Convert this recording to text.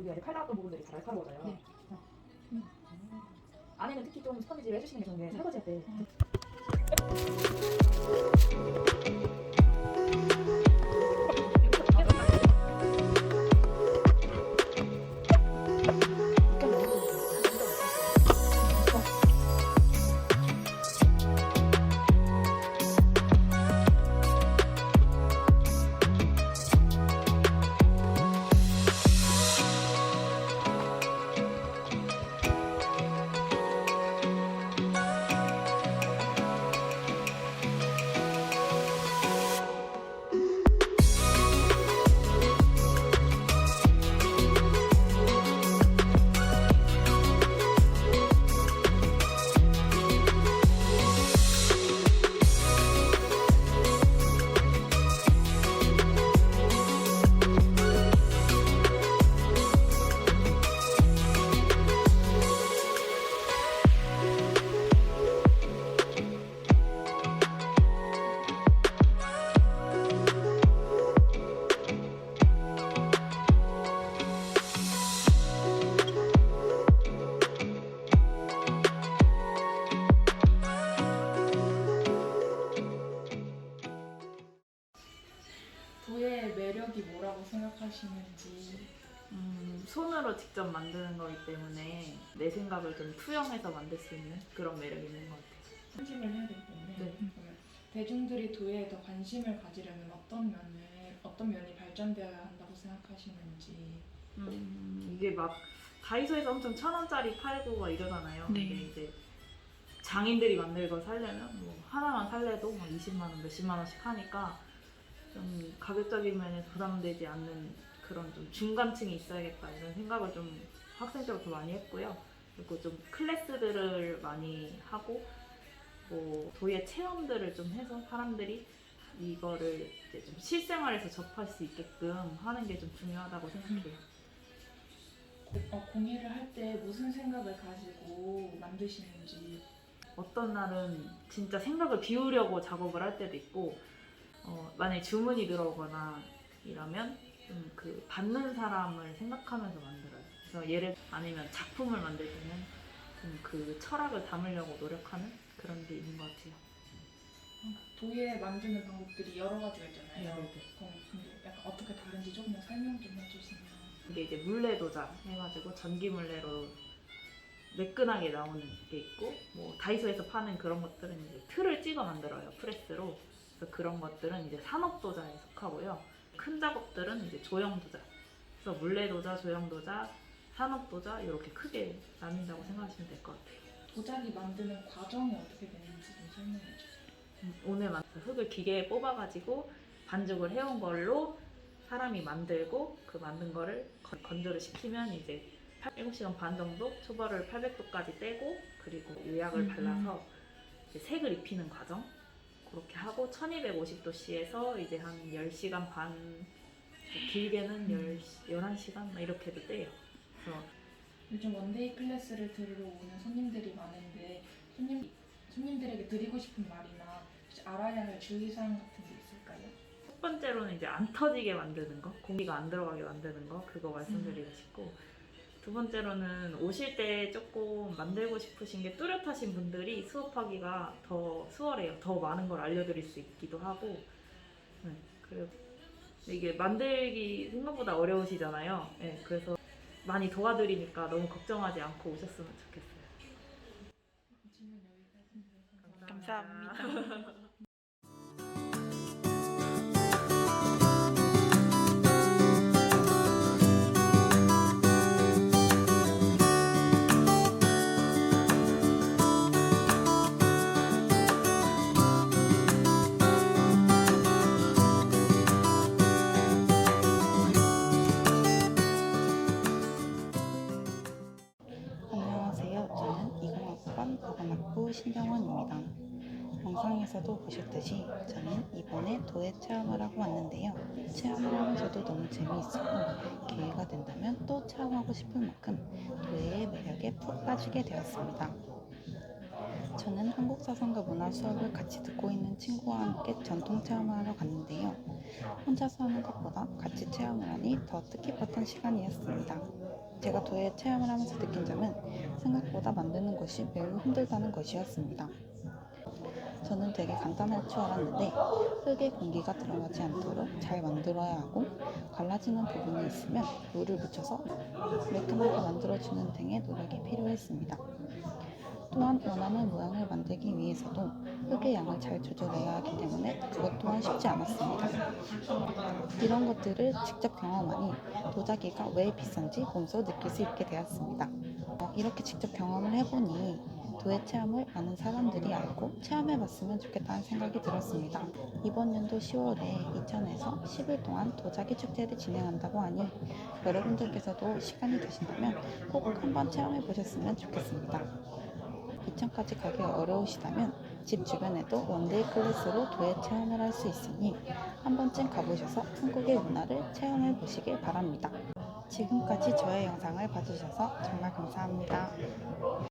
준비하는 칼라도 부분들이 잘 날카로워져요. 네. 음. 안에는 특히 좀 스펀지질 해주시는 게 좋은 게 설거지할 때. 네. 생각하시는지 음, 손으로 직접 만드는 거기 때문에 내 생각을 좀 투영해서 만들 수 있는 그런 매력이 있는 것 같아요. 편집을 해야 되기 때문에 네. 그러면 대중들이 도예에 더 관심을 가지려면 어떤 면을 어떤 면이 발전되어야 한다고 생각하시는지 음, 이게 막 다이소에서 엄청 천 원짜리 팔고 막 이러잖아요. 네. 근데 이제 장인들이 만들거 살려면 뭐 하나만 살래도 막 20만 원, 몇십만 원씩 하니까 좀 가격적인 면에 부담되지 않는 그런 좀 중간층이 있어야겠다 이런 생각을 좀 학생 때부터 많이 했고요. 그리고 좀 클래스들을 많이 하고 뭐 도예 체험들을 좀 해서 사람들이 이거를 이제 좀 실생활에서 접할 수 있게끔 하는 게 좀 중요하다고 생각해요. 고- 어, 공예를 할 때 무슨 생각을 가지고 만드시는지 어떤 날은 진짜 생각을 비우려고 작업을 할 때도 있고 어, 만약에 주문이 들어오거나 이러면 좀 그 받는 사람을 생각하면서 만들어요. 그래서 예를 아니면 작품을 만들 때는 좀 그 철학을 담으려고 노력하는 그런 게 있는 것 같아요. 도예 만드는 방법들이 여러 가지가 있잖아요. 네네네. 그럼 근데 약간 어떻게 다른지 조금 더 설명 좀 해주시면 이게 이제 물레 도자 해가지고 전기 물레로 매끈하게 나오는 게 있고 뭐 다이소에서 파는 그런 것들은 이제 틀을 찍어 만들어요 프레스로 그래서 그런 것들은 이제 산업 도자에 속하고요 큰 작업들은 이제 조형 도자 그래서 물레 도자, 조형 도자, 산업 도자 이렇게 크게 나뉜다고 생각하시면 될 것 같아요. 도자기 만드는 과정이 어떻게 되는지 좀 설명해 주세요. 음, 오늘 만 흙을 기계에 뽑아가지고 반죽을 해온 걸로 사람이 만들고 그 만든 거를 건- 건조를 시키면 이제 7시간 반 정도 초벌을 800도까지 떼고 그리고 유약을 음, 발라서 이제 색을 입히는 과정 그렇게 하고 1250도씨에서 이제 한 10시간 반 길게는 음. 10, 11시간 이렇게도 떼요. 그래서 요즘 원데이 클래스를 들으러 오는 손님들이 많은데 손님 손님들에게 드리고 싶은 말이나 혹시 알아야 할 주의사항 같은 게 있을까요? 첫 번째로는 이제 안 터지게 만드는 거, 공기가 안 들어가게 만드는 거, 그거 말씀드리고 싶고, 두 번째로는 오실 때 조금 만들고 싶으신 게 뚜렷하신 분들이 수업하기가 더 수월해요. 더 많은 걸 알려드릴 수 있기도 하고, 네, 그리고 이게 만들기 생각보다 어려우시잖아요. 네, 그래서 많이 도와드리니까 너무 걱정하지 않고 오셨으면 좋겠어요. 여기까 박원학부 신정원입니다. 영상에서도 보셨듯이 저는 이번에 도예 체험을 하고 왔는데요. 체험을 하면서도 너무 재미있었고 기회가 된다면 또 체험하고 싶을 만큼 도예의 매력에 푹 빠지게 되었습니다. 저는 한국 사상과 문화 수업을 같이 듣고 있는 친구와 함께 전통 체험을 하러 갔는데요. 혼자서 하는 것보다 같이 체험을 하니 더 뜻깊었던 시간이었습니다. 제가 도예 체험을 하면서 느낀 점은 생각보다 만드는 것이 매우 힘들다는 것이었습니다. 저는 되게 간단할 줄 알았는데 흙에 공기가 들어가지 않도록 잘 만들어야 하고 갈라지는 부분이 있으면 물을 묻혀서 매끈하게 만들어주는 등의 노력이 필요했습니다. 또한 원하는 모양을 만들기 위해서도 흙의 양을 잘 조절해야 하기 때문에 그것 또한 쉽지 않았습니다. 이런 것들을 직접 경험하니 도자기가 왜 비싼지 몸소 느낄 수 있게 되었습니다. 어, 이렇게 직접 경험을 해보니 도예 체험을 많은 사람들이 알고 체험해봤으면 좋겠다는 생각이 들었습니다. 이번 연도 10월에 이천에서 10일 동안 도자기 축제를 진행한다고 하니 여러분들께서도 시간이 되신다면 꼭 한번 체험해보셨으면 좋겠습니다. 이천까지 가기 어려우시다면 집 주변에도 원데이 클래스로 도예 체험을 할 수 있으니 한 번쯤 가보셔서 한국의 문화를 체험해 보시길 바랍니다. 지금까지 저의 영상을 봐주셔서 정말 감사합니다.